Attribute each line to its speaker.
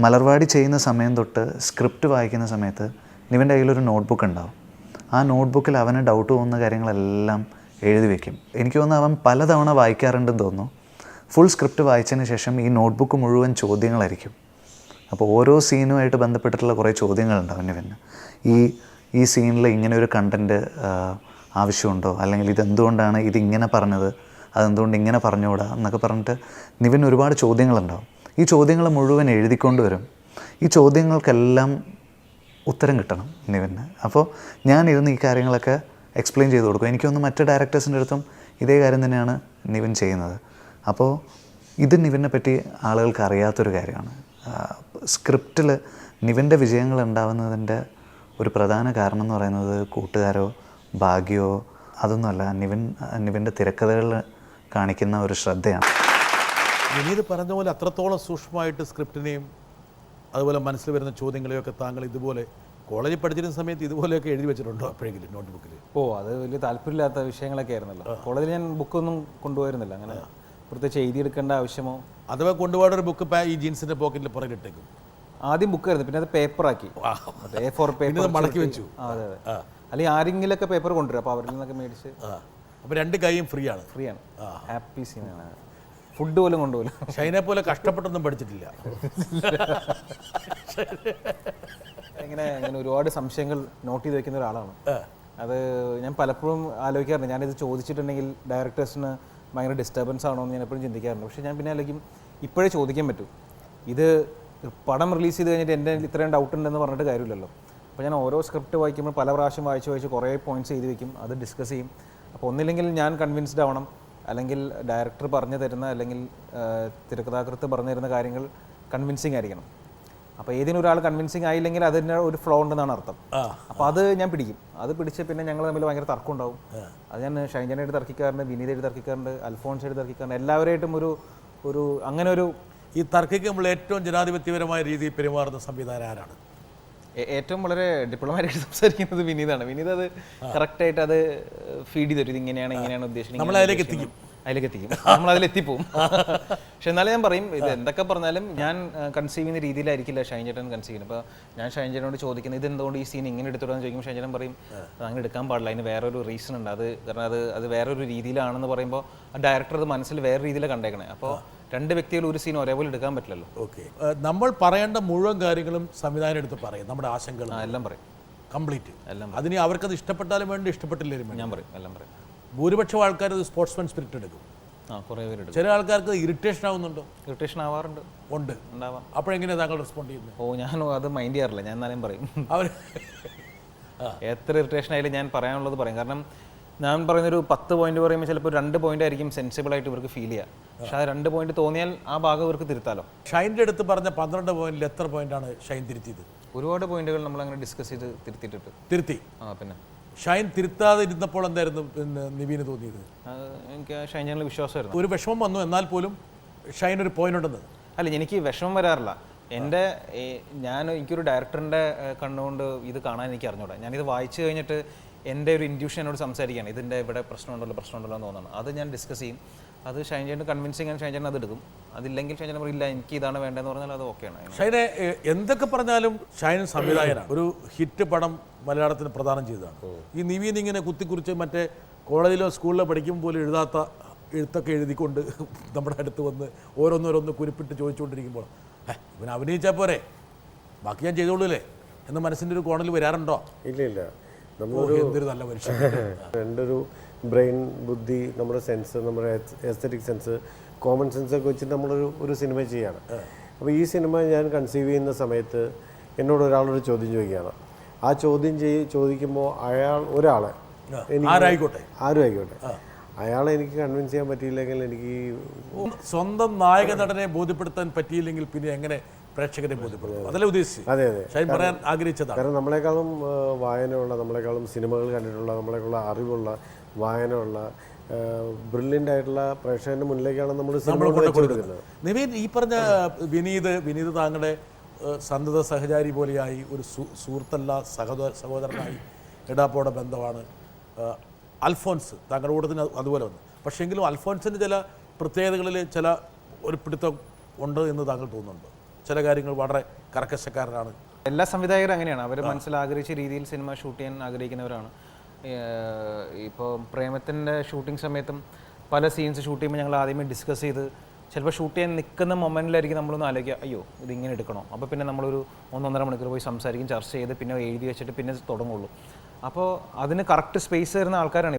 Speaker 1: മലർവാടി ചെയ്യുന്ന സമയം തൊട്ട് സ്ക്രിപ്റ്റ് വായിക്കുന്ന സമയത്ത് നിവിന്റെ കയ്യിലൊരു നോട്ട്ബുക്ക് ഉണ്ടാവും. ആ നോട്ട്ബുക്കിൽ അവന് ഡൗട്ട് തോന്നുന്ന കാര്യങ്ങളെല്ലാം എഴുതി വെക്കും. എനിക്ക് തോന്നുന്നു അവൻ പലതവണ വായിക്കാറുണ്ടെന്ന് തോന്നുന്നു. ഫുൾ സ്ക്രിപ്റ്റ് വായിച്ചതിന് ശേഷം ഈ നോട്ട്ബുക്ക് മുഴുവൻ ചോദ്യങ്ങളായിരിക്കും. അപ്പോൾ ഓരോ സീനുമായിട്ട് ബന്ധപ്പെട്ടിട്ടുള്ള കുറേ ചോദ്യങ്ങളുണ്ടാവും നിവിന് ഈ ഈ സീനിൽ ഇങ്ങനെ ഒരു കണ്ടന്റ് ആവശ്യമുണ്ടോ? അല്ലെങ്കിൽ ഇതെന്തുകൊണ്ടാണ് ഇതിങ്ങനെ പറഞ്ഞത്? അതെന്തുകൊണ്ട് ഇങ്ങനെ പറഞ്ഞുകൂടാ എന്നൊക്കെ പറഞ്ഞിട്ട് നിവിൻ ഒരുപാട് ചോദ്യങ്ങളുണ്ടാവും. ഈ ചോദ്യങ്ങൾ മുഴുവൻ എഴുതിക്കൊണ്ട് വരും. ഈ ചോദ്യങ്ങൾക്കെല്ലാം ഉത്തരം കിട്ടണം നിവിന്. അപ്പോൾ ഞാനിരുന്ന് ഈ കാര്യങ്ങളൊക്കെ എക്സ്പ്ലെയിൻ ചെയ്ത് കൊടുക്കും. എനിക്കൊന്ന് മറ്റ് ഡയറക്ടേഴ്സിന്റെ അടുത്തും ഇതേ കാര്യം തന്നെയാണ് നിവിൻ ചെയ്യുന്നത്. അപ്പോൾ ഇത് നിവിനെ പറ്റി ആളുകൾക്ക് അറിയാത്തൊരു കാര്യമാണ്. സ്ക്രിപ്റ്റിൽ നിവിന്റെ വിജയങ്ങൾ ഉണ്ടാവുന്നതിന്റെ ഒരു പ്രധാന കാരണം എന്ന് പറയുന്നത് കൂട്ടുകാരോ ഭാഗ്യമോ അതൊന്നുമല്ല. നിവിൻ നിവിന്റെ തിരക്കഥകളിൽ കാണിക്കുന്ന ഒരു ശ്രദ്ധയാണ്.
Speaker 2: വിനീത് പറഞ്ഞ പോലെ അത്രത്തോളം സൂക്ഷ്മമായിട്ട് സ്ക്രിപ്റ്റിനെയും അതുപോലെ മനസ്സിൽ വരുന്ന ചോദ്യങ്ങളെയൊക്കെ താങ്കൾ ഇതുപോലെ കോളേജിൽ പഠിച്ചിരുന്ന സമയത്ത് ഇതുപോലെയൊക്കെ എഴുതി വെച്ചിട്ടുണ്ടോ അപ്പോഴെങ്കിലും നോട്ട്ബുക്കിൽ
Speaker 3: ഓ അത് വലിയ താല്പര്യമില്ലാത്ത വിഷയങ്ങളൊക്കെ ആയിരുന്നല്ലോ. കോളേജിൽ ഞാൻ ബുക്കൊന്നും കൊണ്ടുപോയിരുന്നില്ല. അങ്ങനെ പ്രത്യേകിച്ച് എഴുതിയെടുക്കേണ്ട ആവശ്യമോ?
Speaker 2: അഥവാ കൊണ്ടുപോകാൻ ഒരു ബുക്ക് ഈ ജീൻസിന്റെ പോക്കറ്റിൽ പുറകിട്ടേക്കും
Speaker 3: ആദ്യം ബുക്കായിരുന്നു പിന്നെ അത് പേപ്പറാക്കി. എ ഫോർ പേപ്പർ
Speaker 2: മടക്കി വെച്ചു
Speaker 3: അതെ അതെ. അല്ലെങ്കിൽ ആരെങ്കിലൊക്കെ പേപ്പർ കൊണ്ടുവരും അപ്പോൾ അവരിൽ നിന്നൊക്കെ മേടിച്ച്
Speaker 2: ആ. അപ്പോൾ രണ്ട് കൈയും ഫ്രീ ആണ്.
Speaker 3: ഫ്രീ ആണ് ഹാപ്പി സീനാണ് ഫുഡ് പോലും കൊണ്ടുപോലും
Speaker 2: ഷൈനെ പോലെ കഷ്ടപ്പെട്ടൊന്നും പഠിച്ചിട്ടില്ല.
Speaker 3: ഇങ്ങനെ ഇങ്ങനെ ഒരുപാട് സംശയങ്ങൾ നോട്ട് ചെയ്ത് വെക്കുന്ന ഒരാളാണ്. അത് ഞാൻ പലപ്പോഴും ആലോചിക്കാറുണ്ട്. ഞാനിത് ചോദിച്ചിട്ടുണ്ടെങ്കിൽ ഡയറക്ടേഴ്സിന് ഭയങ്കര ഡിസ്റ്റർബൻസ് ആണോ എന്ന് ഞാൻ എപ്പോഴും ചിന്തിക്കാറുണ്ട്. പക്ഷേ ഞാൻ പിന്നെ ആലോചിക്കും ഇപ്പോഴേ ചോദിക്കാൻ പറ്റൂ. ഇത് പടം റിലീസ് ചെയ്ത് കഴിഞ്ഞിട്ട് എന്റെ ഇത്രയും ഡൗട്ട് ഉണ്ടെന്ന് പറഞ്ഞിട്ട് കാര്യമില്ലല്ലോ. അപ്പോൾ ഞാൻ ഓരോ സ്ക്രിപ്റ്റ് വായിക്കുമ്പോൾ പല പ്രാവശ്യം വായിച്ച് വായിച്ച് കുറേ പോയിന്റ്സ് എഴുതി വെക്കും. അത് ഡിസ്കസ് ചെയ്യും. അപ്പോൾ ഒന്നില്ലെങ്കിൽ ഞാൻ കൺവിൻസ്ഡ് ആവണം. അല്ലെങ്കിൽ ഡയറക്ടർ പറഞ്ഞു തരുന്ന അല്ലെങ്കിൽ തിരക്കഥാകൃത്ത് പറഞ്ഞു തരുന്ന കാര്യങ്ങൾ കൺവിൻസിങ് ആയിരിക്കണം. അപ്പോൾ ഏതിനും ഒരാൾ കൺവിൻസിങ് ആയില്ലെങ്കിൽ അതിന് ഒരു ഫ്ലോ ഉണ്ടെന്നാണ് അർത്ഥം. അപ്പോൾ അത് ഞാൻ പിടിക്കും. അത് പിടിച്ച് പിന്നെ ഞങ്ങൾ തമ്മിൽ ഭയങ്കര തർക്കം ഉണ്ടാവും. അത് ഞാൻ ഷൈജനായിട്ട് തർക്കിക്കാറുണ്ട് വിനീതായിട്ട് തർക്കിക്കാറുണ്ട് അൽഫോൺസായിട്ട് തർക്കിക്കാറുണ്ട്. എല്ലാവരായിട്ടും ഒരു ഒരു അങ്ങനെ ഒരു
Speaker 2: ഈ തർക്കിക്കുമ്പോൾ ഏറ്റവും ജനാധിപത്യപരമായ രീതിയിൽ പെരുമാറുന്ന സംവിധാനം ആരാണ്?
Speaker 3: ഏറ്റവും വളരെ ഡിപ്ലോമാറ്റിക് സംസാരിക്കുന്നത് വിനീതാണ്. വിനീത് അത് കറക്റ്റായിട്ട് അത് ഫീഡ് ചെയ്തു. ഇത് ഇങ്ങനെയാണ് ഇങ്ങനെയാണ് ഉദ്ദേശിക്കുന്നത്
Speaker 2: നമ്മൾ അതിലേക്ക്
Speaker 3: എത്തിക്കും അതിലേക്ക് എത്തിക്കും. നമ്മൾ അതിലെത്തിപ്പോവും പക്ഷെ എന്നാലും ഞാൻ പറയും ഇത് എന്തൊക്കെ പറഞ്ഞാലും ഞാൻ കൺസീവ് ചെയ്യുന്ന രീതിയിലായിരിക്കില്ല ഷൈൻ ചേട്ടൻ കൺസീവ് ചെയ്യുന്നത്. അപ്പോൾ ഞാൻ ഷൈൻ ചേട്ടനോട് ചോദിക്കുന്നത് ഇത് എന്തുകൊണ്ട് ഈ സീൻ ഇങ്ങനെ എടുത്തിടാന്ന് ചോദിക്കുമ്പോൾ ഷൈൻ ചേട്ടൻ പറയും "അത് അങ്ങനെ എടുക്കാൻ പാടില്ല. അതിന് വേറൊരു റീസൺ ഉണ്ട്. അത് കാരണം അത് അത് വേറൊരു രീതിയിലാണെന്ന് പറയുമ്പോൾ ആ ഡയറക്ടർ അത് മനസ്സിൽ വേറെ രീതിയിലാണ് കണ്ടേക്കണേ. അപ്പോൾ രണ്ട് വ്യക്തികൾ ഒരു സീൻ ഒരേപോലെ എടുക്കാൻ പറ്റില്ലല്ലോ.
Speaker 2: ഓക്കെ നമ്മൾ പറയേണ്ട മുഴുവൻ കാര്യങ്ങളും സംവിധാനം എടുത്ത് പറയും. നമ്മുടെ ആശങ്കകൾ
Speaker 3: എല്ലാം പറയും.
Speaker 2: കംപ്ലീറ്റ്
Speaker 3: എല്ലാം
Speaker 2: അതിന് അവർക്കത് ഇഷ്ടപ്പെട്ടാലും വേണ്ടി ഇഷ്ടപ്പെട്ടില്ലേലും വേണ്ടി.
Speaker 3: ഞാൻ പറയും എല്ലാം പറയും.
Speaker 2: ഭൂരിപക്ഷം ആൾക്കാർ അത് സ്പോർട്സ്മാൻ സ്പിരിറ്റ് എടുക്കും.
Speaker 3: ആ കുറേ പേര്
Speaker 2: ചില ആൾക്കാർക്ക് ഇറിറ്റേഷൻ ആവുന്നുണ്ടോ?
Speaker 3: ഇറിറ്റേഷൻ ആവാറുണ്ട്.
Speaker 2: ഉണ്ട്.
Speaker 3: ഉണ്ടാവാം.
Speaker 2: അപ്പോഴെങ്ങനെയാണ് താങ്കൾ റെസ്പോണ്ട് ചെയ്യുന്നത്?
Speaker 3: ഓ ഞാൻ അത് മൈൻഡ് ചെയ്യാറില്ല. ഞാൻ എന്നാലും പറയും.
Speaker 2: അവർ
Speaker 3: എത്ര ഇറിറ്റേഷൻ ആയാലും ഞാൻ പറയാനുള്ളത് പറയും. കാരണം ഞാൻ പറയുന്നൊരു പത്ത് പോയിന്റ് പറയുമ്പോൾ ചിലപ്പോൾ രണ്ട് പോയിന്റ് ആയിരിക്കും സെൻസിബിൾ ആയിട്ട് ഇവർക്ക് ഫീൽ ചെയ്യുക. പക്ഷെ ആ രണ്ട് പോയിന്റ് തോന്നിയാൽ ആ ഭാഗം ഇവർക്ക് തിരുത്താലോ?
Speaker 2: ഷൈന്റെ അടുത്ത് പറഞ്ഞ പന്ത്രണ്ട് പോയിന്റിൽ എത്ര പോയിന്റ് ആണ് ഷൈൻ തിരുത്തിയത്?
Speaker 3: ഒരുപാട് പോയിന്റുകൾ നമ്മൾ അങ്ങനെ ഡിസ്കസ് ചെയ്ത് തിരുത്തിയിട്ടുണ്ട്.
Speaker 2: തിരുത്തി.
Speaker 3: ആ പിന്നെ?
Speaker 2: ഷൈൻ തിരുത്താതെ ഇരുന്നപ്പോൾ എന്തായിരുന്നു പിന്നെ നിവീന് തോന്നിയത്?
Speaker 3: എനിക്ക് ഷൈൻ ചാനൽ വിശ്വാസമായിരുന്നു.
Speaker 2: ഒരു വിഷമം വന്നു എന്നാൽ പോലും ഷൈൻ ഒരു പോയിന്റ് ഉണ്ടെന്ന്.
Speaker 3: അല്ല എനിക്ക് വിഷമം വരാറില്ല. എന്റെ ഞാൻ എനിക്കൊരു ഡയറക്ടറിന്റെ കണ്ണുകൊണ്ട് ഇത് കാണാൻ എനിക്ക് അറിഞ്ഞൂടാ. ഞാനിത് വായിച്ചു കഴിഞ്ഞിട്ട് എന്റെ ഒരു ഇൻഡ്യൂഷൻ എന്നോട് സംസാരിക്കുകയാണ്. ഇതിന്റെ ഇവിടെ പ്രശ്നമുണ്ടല്ലോ പ്രശ്നമുണ്ടല്ലോ എന്ന് തോന്നുന്നു. അത് ഞാൻ ഡിസ്കസ് ചെയ്യും. അത് ഷൈൻ ചേട്ടൻ കൺവിൻസിങ് ആണ്. ഷൈൻ ചേട്ടൻ അത് എടുക്കും. അതില്ലെങ്കിൽ ഷൈൻ ചേട്ടൻ പറയില്ല എനിക്ക് ഇതാണ് വേണ്ടതെന്ന് പറഞ്ഞാൽ അത് ഓക്കെയാണ്
Speaker 2: ഷൈനെ എന്തൊക്കെ പറഞ്ഞാലും ഷൈൻ സംവിധായകനാണ്. ഒരു ഹിറ്റ് പടം മലയാളത്തിന് പ്രദാനം ചെയ്തതാണ്. ഈ നിവീൻ ഇങ്ങനെ കുത്തിക്കുറിച്ച് മറ്റേ കോളേജിലോ സ്കൂളിലോ പഠിക്കുമ്പോൾ പോലും എഴുതാത്ത എഴുത്തൊക്കെ എഴുതിക്കൊണ്ട് നമ്മുടെ അടുത്ത് വന്ന് ഓരോന്നോരോന്ന് കുരിപ്പിട്ട് ചോദിച്ചുകൊണ്ടിരിക്കുമ്പോൾ ഇവൻ അഭിനയിച്ചാൽ പോരെ? ബാക്കി ഞാൻ ചെയ്തോളൂല്ലേ? എന്ന് മനസ്സിന്റെ ഒരു കോണിൽ വരാറുണ്ടോ?
Speaker 4: ഇല്ല ഇല്ല.
Speaker 2: എന്തൊരു നല്ല മനുഷ്യൻ.
Speaker 4: എന്റെ ഒരു ബ്രെയിൻ ബുദ്ധി നമ്മുടെ സെൻസ് നമ്മുടെ എസ്തറ്റിക് സെൻസ് കോമൺ സെൻസ് ഒക്കെ വെച്ചിട്ട് നമ്മളൊരു ഒരു സിനിമ ചെയ്യാണ്. അപ്പോൾ ഈ സിനിമ ഞാൻ കൺസീവ് ചെയ്യുന്ന സമയത്ത് എന്നോട് ഒരാളൊരു ചോദ്യം ചോദിക്കുകയാണ്. ആ ചോദ്യം ചെയ് ചോദിക്കുമ്പോൾ അയാൾ ഒരാളെ
Speaker 2: ആരായിക്കോട്ടെ?
Speaker 4: ആരും ആയിക്കോട്ടെ. അയാളെ എനിക്ക് കൺവിൻസ് ചെയ്യാൻ പറ്റിയില്ലെങ്കിൽ എനിക്ക്
Speaker 2: സ്വന്തം നായക നടനെ ബോധ്യപ്പെടുത്താൻ പറ്റിയില്ലെങ്കിൽ പിന്നെ എങ്ങനെ പ്രേക്ഷകരെ ബോധ്യപ്പെടുത്തും. അതല്ലേ ഉദ്ദേശിച്ചു
Speaker 4: അതെ അതെ.
Speaker 2: ഷൈൻ പറയാൻ ആഗ്രഹിച്ചതാണ്.
Speaker 4: കാരണം നമ്മളെക്കാളും വായനയുള്ള നമ്മളെക്കാളും സിനിമകൾ കണ്ടിട്ടുള്ള നമ്മളെക്കുള്ള അറിവുള്ള വായനയുള്ള ബ്രില്യന്റ് ആയിട്ടുള്ള പ്രേക്ഷകന്റെ മുന്നിലേക്കാണ് നമ്മൾ കൊടുക്കുന്നത്.
Speaker 2: നിവീൻ ഈ പറഞ്ഞ വിനീത് വിനീത് താങ്കളുടെ സന്തത സഹചാരി പോലെയായി ഒരു സുഹൃത്തല്ല സഹോദര സഹോദരനായി ഇടാപ്പോടെ ബന്ധമാണ്. അൽഫോൻസ് താങ്കളുടെ കൂട്ടത്തിന് അതുപോലെ വന്നു. പക്ഷേങ്കിലും അൽഫോൻസിന് ചില പ്രത്യേകതകളിൽ ചില ഒരു പിടുത്തം ഉണ്ട് എന്ന് താങ്കൾ തോന്നുന്നുണ്ട്? ചില കാര്യങ്ങൾ വളരെ കർക്കശക്കാരനാണ്.
Speaker 3: എല്ലാ സംവിധായകരും അങ്ങനെയാണ്. അവർ മനസ്സിൽ ആഗ്രഹിച്ച രീതിയിൽ സിനിമ ഷൂട്ട് ചെയ്യാൻ ആഗ്രഹിക്കുന്നവരാണ്. ഇപ്പോൾ പ്രേമത്തിന്റെ ഷൂട്ടിംഗ് സമയത്തും പല സീൻസ് ഷൂട്ട് ചെയ്യുമ്പോൾ ഞങ്ങൾ ആദ്യമേ ഡിസ്കസ് ചെയ്ത് ചിലപ്പോൾ ഷൂട്ട് ചെയ്യാൻ നിൽക്കുന്ന മൊമെന്റിലായിരിക്കും നമ്മളൊന്ന് ആലോചിക്കുക അയ്യോ ഇത് ഇങ്ങനെ എടുക്കണോ? അപ്പോൾ പിന്നെ നമ്മളൊരു ഒന്നൊന്നര മണിക്കൂർ പോയി സംസാരിക്കും ചർച്ച ചെയ്ത് പിന്നെ എഴുതി വെച്ചിട്ട് പിന്നെ തുടങ്ങുള്ളൂ. അപ്പോൾ അതിന് കറക്റ്റ് സ്പേസ് തരുന്ന ആൾക്കാരാണ്